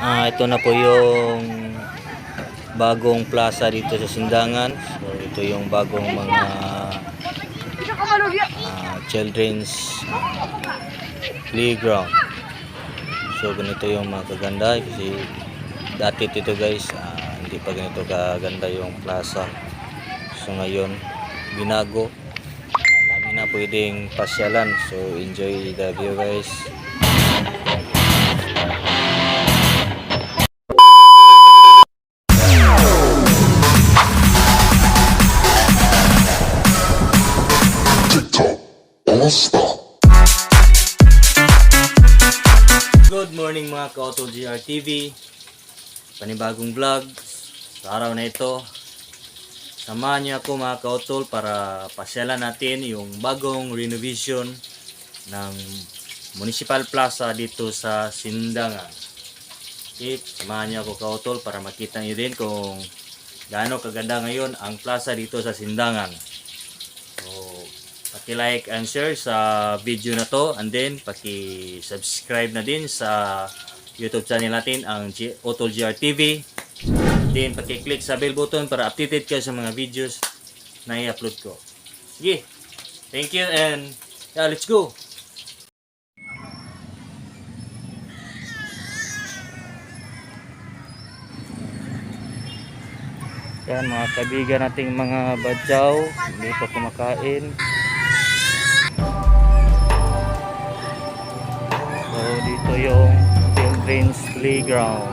Ah, ito na po yung bagong plaza dito sa Sindangan. So ito yung bagong mga ah, children's playground. So ganito yung mga kaganda kasi dati dito guys ah, hindi pa ganito kaganda yung plaza. So ngayon binago. Dami na pwedeng pasyalan. So enjoy the view guys. Stop. Good morning mga ka-Auto GR TV Panibagong vlog Sa araw na ito. Samahan niyo ako mga ka-Auto para pasyalan natin yung bagong renovation ng Municipal Plaza dito sa Sindangan. Okay, samahan niyo ako ka-Auto para makita niyo din kung gaano kaganda ngayon ang plaza dito sa Sindangan paki-like and share sa video na to and then paki-subscribe na din sa YouTube channel natin ang G- Otol GR TV. Then paki-click sa bell button para updated kayo sa mga videos na i-upload ko. Sige. Thank you and yeah, let's go. Yan mga kaibigan nating mga badyaw, hindi pa kumakain. Yung children's playground.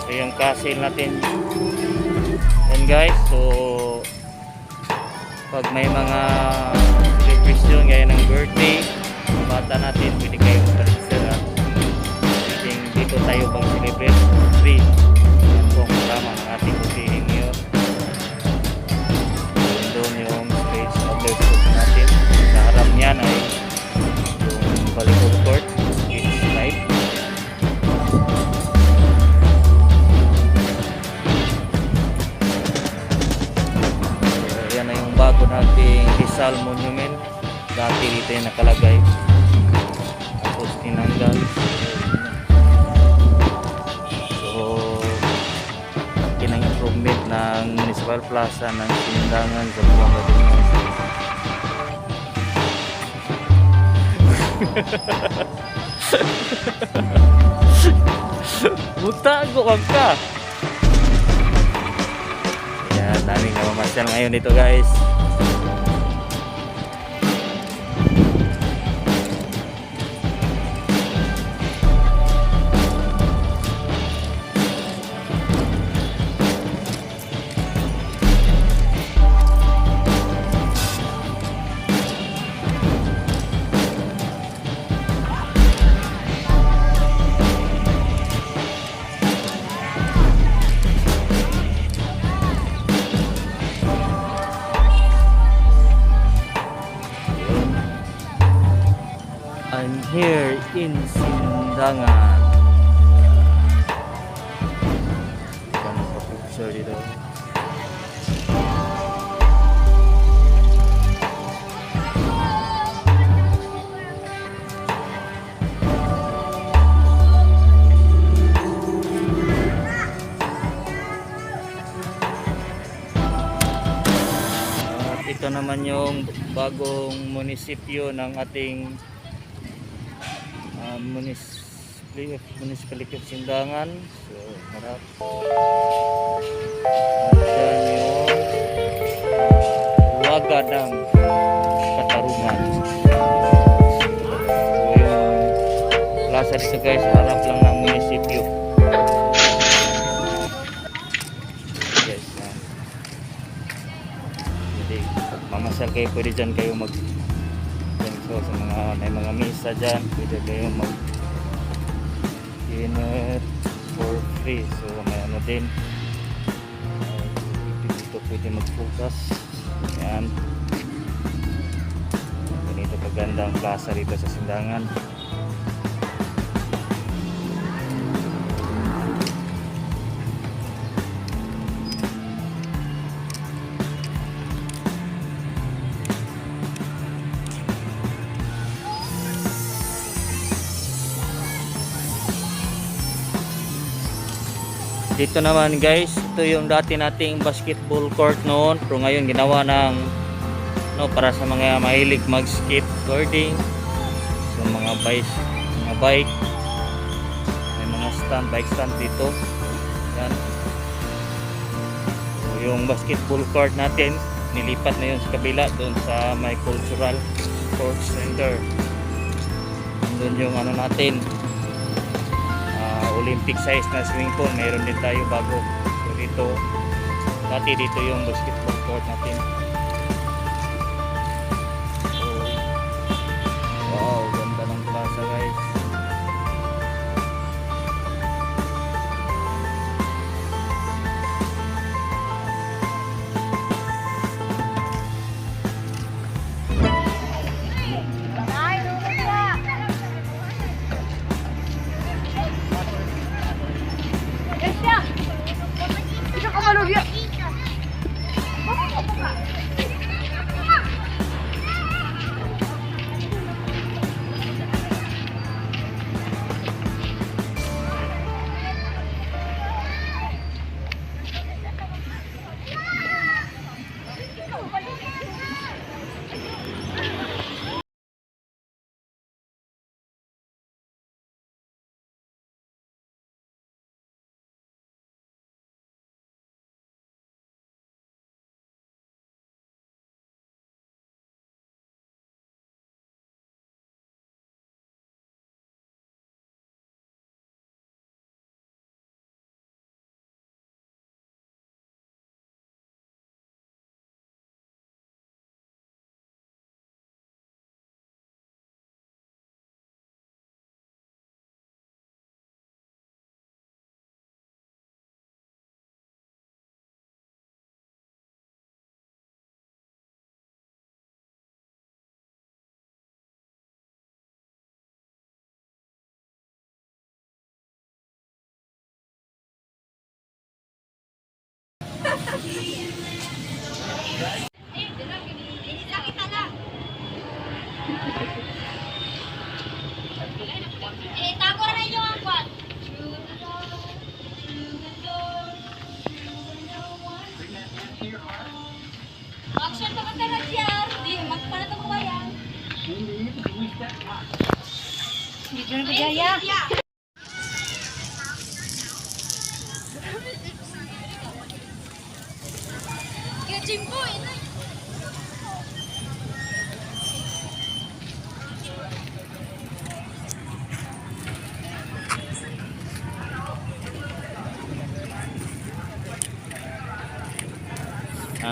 So yung natin. Yan guys, so pag may mga celebration gaya ng birthday, bata natin, pwede kayo mag-register Pwedeng dito tayo mag-celebrate free. Yan po ang kasama ng ating butihin ngayon. Doon yung stage outlet natin. Sa harap niyan ay yung volleyball court. It's live. So, yan na yung bago nating Rizal Monument. Dati dito yung nakalagay. Tinanggal. So, kinang improvement ng Municipal Plaza ng Sindangan sa Buwang Laguna. Butago kag ka! Yan, daming namamasyal ngayon dito guys. Here in Sindangan. Ganun pa picture dito. At ito naman yung bagong munisipyo ng ating uh, municipality, municipality of Sindangan. So, harap. At yan yung waga ng Katarungan. So, yung plaza dito guys, harap lang ng munisipyo. Yes. yan. Jadi, mamasal kayo, pwede dyan kayo mag so sa mga may mga misa dyan. Pwede kayo mag dinner for free. So may ano din. Dito pwede mag focus yan ganito kaganda ang plaza rito sa Sindangan dito naman guys, ito yung dati nating basketball court noon. Pero ngayon ginawa ng no, para sa mga mahilig mag-skateboarding. So mga bikes, mga bike. May mga stand, bike stand dito. Yan. So, yung basketball court natin, nilipat na yun sa kabila doon sa may cultural sports center. Doon yung ano natin, Olympic size na swimming pool. Mayroon din tayo bago. Dito, dati dito yung basketball court natin. Eh,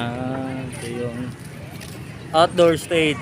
Ah, ito yung outdoor stage.